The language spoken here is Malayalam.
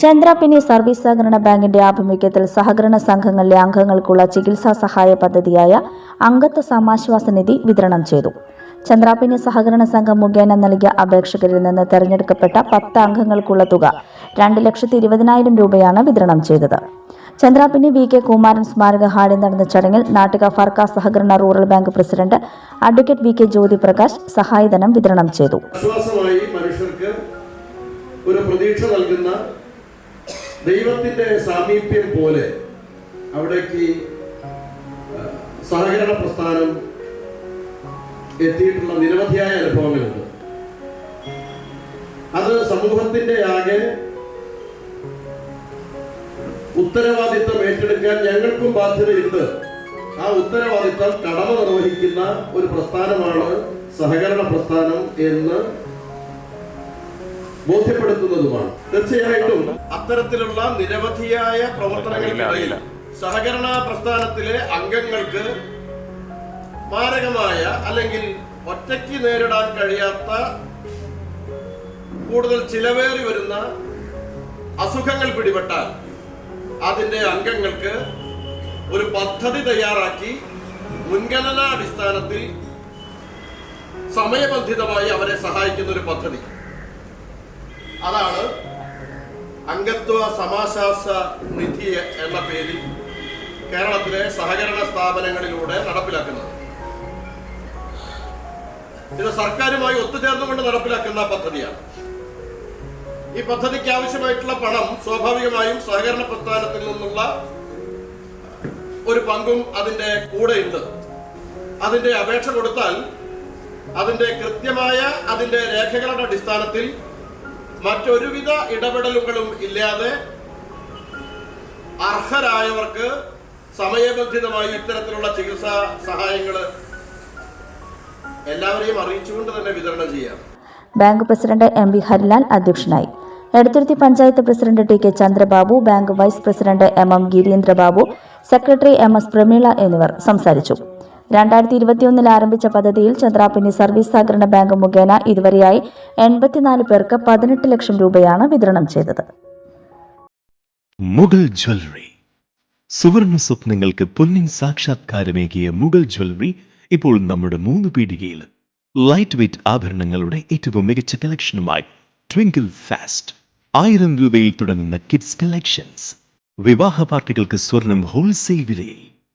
ചന്ദ്രാപിനി സർവീസ് സഹകരണ ബാങ്കിന്റെ ആഭിമുഖ്യത്തിൽ സഹകരണ സംഘങ്ങളിലെ അംഗങ്ങൾക്കുള്ള ചികിത്സാ സഹായ പദ്ധതിയായ അംഗത്വ സമാശ്വാസ നിധി വിതരണം ചെയ്തു. ചന്ദ്രാപിനി സഹകരണ സംഘം മുഖേന നൽകിയ അപേക്ഷകരിൽ നിന്ന് തെരഞ്ഞെടുക്കപ്പെട്ട പത്ത് അംഗങ്ങൾക്കുള്ള തുക രണ്ട് ലക്ഷത്തി ഇരുപതിനായിരം രൂപയാണ് വിതരണം ചെയ്തത്. ചന്ദ്രാപിനി വി കെ കുമാരൻ സ്മാരക ഹാളിൽ നടന്ന ചടങ്ങിൽ നാട്ടിക ഫർക്ക സഹകരണ rural bank president advocate V K Jyothi Prakash സഹായധനം വിതരണം ചെയ്തു. ഒരു പ്രതീക്ഷ നൽകുന്ന ദൈവത്തിന്റെ സാമീപ്യം പോലെ അവിടേക്ക് സഹകരണ പ്രസ്ഥാനം എത്തിയിട്ടുള്ള നിരവധിയായ അനുഭവങ്ങളുണ്ട്. അത് സമൂഹത്തിന്റെ ആകെ ഉത്തരവാദിത്തം ഏറ്റെടുക്കാൻ ഞങ്ങൾക്കും ബാധ്യതയുണ്ട്. ആ ഉത്തരവാദിത്തം കടമ നിർവഹിക്കുന്ന ഒരു പ്രസ്ഥാനമാണ് സഹകരണ പ്രസ്ഥാനം എന്ന് ബോധ്യപ്പെടുത്തുന്നതുമാണ്. തീർച്ചയായിട്ടും അത്തരത്തിലുള്ള നിരവധിയായ പ്രവർത്തനങ്ങൾക്കിടയിൽ സഹകരണ പ്രസ്ഥാനത്തിലെ അംഗങ്ങൾക്ക് മാരകമായ അല്ലെങ്കിൽ ഒറ്റയ്ക്ക് നേരിടാൻ കഴിയാത്ത കൂടുതൽ ചിലവേറി വരുന്ന അസുഖങ്ങൾ പിടിപെട്ടാൽ അതിന്റെ അംഗങ്ങൾക്ക് ഒരു പദ്ധതി തയ്യാറാക്കി മുൻഗണനാടിസ്ഥാനത്തിൽ സമയബന്ധിതമായി അവരെ സഹായിക്കുന്ന ഒരു പദ്ധതി. അതാണ് അംഗത്വ സമാശ്വാസ നിധി എന്ന പേരിൽ കേരളത്തിലെ സഹകരണ സ്ഥാപനങ്ങളിലൂടെ നടപ്പിലാക്കുന്നത്. ഇത് സർക്കാരുമായി ഒത്തുചേർന്നുകൊണ്ട് നടപ്പിലാക്കുന്ന പദ്ധതിയാണ്. ഈ പദ്ധതിക്ക് ആവശ്യമായിട്ടുള്ള പണം സ്വാഭാവികമായും സഹകരണ പ്രസ്ഥാനത്തിൽ നിന്നുള്ള ഒരു പങ്കും അതിന്റെ കൂടെയുണ്ട്. അതിന്റെ അപേക്ഷ കൊടുത്താൽ അതിന്റെ കൃത്യമായ അതിന്റെ രേഖകളുടെ അടിസ്ഥാനത്തിൽ മറ്റൊരുവിധ ഇടപെടലുകളും ഇല്ലാതെ അർഹരായവർക്ക് സമയബന്ധിതമായി ഇത്തരത്തിലുള്ള ചികിത്സാ സഹായങ്ങൾ എല്ലാവരെയും അറിയിച്ചുകൊണ്ട് തന്നെ വിതരണം ചെയ്യാം. Bank president M V Harilal അധ്യക്ഷനായി. Edathuruthy panchayat president T K Chandrababu bank vice president M M Girindrababu secretary M S Prameela എന്നിവർ സംസാരിച്ചു. രണ്ടായിരത്തി ഇരുപത്തിയൊന്നിൽ ആരംഭിച്ച പദ്ധതിയിൽ ചന്ദ്രാപിന്നി സർവീസ് സഹകരണ ബാങ്ക് മുഖേന ഇതുവരെയായി എൺപത്തിനാല് പേർക്ക് പതിനെട്ട് ലക്ഷം രൂപയാണ് വിതരണം ചെയ്തത്. മുഗൾ ജ്വല്ലറി. സുവർണ സ്വപ്നങ്ങൾക്ക് പൊന്നിൻ സാക്ഷാത്കാരമേകിയ മുഗൾ ജ്വല്ലറി ഇപ്പോൾ നമ്മുടെ മൂന്ന് പീടികയിൽ. ലൈറ്റ് വെയ്റ്റ് ആഭരണങ്ങളുടെ ഏറ്റവും മികച്ച കളക്ഷനുമായി ട്വിങ്കിൾ ഫാസ്റ്റ് ആയിരം രൂപയിൽ തുടങ്ങുന്ന കിഡ്സ് കളക്ഷൻസ് വിവാഹ പാർട്ടികൾക്ക് സ്വർണം ഹോൾസെയിൽ വിലയിൽ